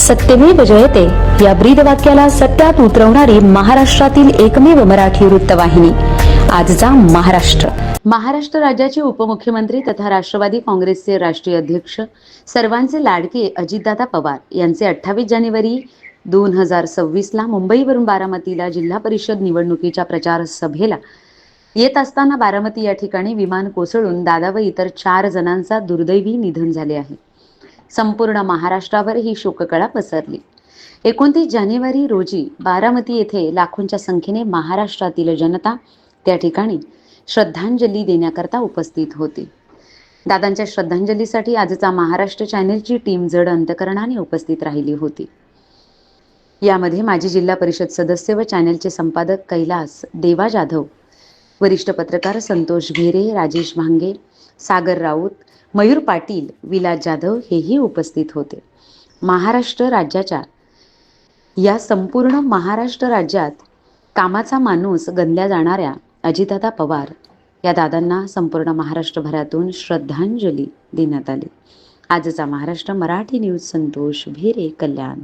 सत्यमेव जयते. या ब्रीद वाक्याला सत्यात उतरवणारी महाराष्ट्रातील एकमेव मराठी वृत्तवाहिनी आजचा महाराष्ट्र. महाराष्ट्र राज्याचे उपमुख्यमंत्री तथा राष्ट्रवादी काँग्रेसचे राष्ट्रीय अध्यक्ष सर्वांचे लाडके अजितदादा पवार यांचे अठ्ठावीस जानेवारी दोन हजार सव्वीसला मुंबईवरून बारामतीला जिल्हा परिषद निवडणुकीच्या प्रचार सभेला येत असताना बारामती या ठिकाणी विमान कोसळून दादा व इतर चार जणांचा दुर्दैवी निधन झाले आहे. संपूर्ण महाराष्ट्रावर ही शोककळा पसरली. एकोणतीस जानेवारी रोजी बारामती येथे लाखोंच्या संख्येने महाराष्ट्रातील जनता त्या ठिकाणी श्रद्धांजली देण्याकरता उपस्थित होती. दादांच्या श्रद्धांजलीसाठी आजचा महाराष्ट्र चॅनेलची टीम जड अंतकरणाने उपस्थित राहिली होती. यामध्ये माजी जिल्हा परिषद सदस्य व चॅनेलचे संपादक कैलास देवा जाधव वरिष्ठ पत्रकार संतोष घेरे राजेश भांगे सागर राऊत मयूर पाटील विलास जाधव हेही उपस्थित होते. महाराष्ट्र राज्याच्या या संपूर्ण महाराष्ट्र राज्यात कामाचा माणूस गणल्या जाणाऱ्या अजितदादा पवार या दादांना संपूर्ण महाराष्ट्रभरातून श्रद्धांजली देण्यात आली. आजचा महाराष्ट्र मराठी न्यूज संतोष भेरे कल्याण.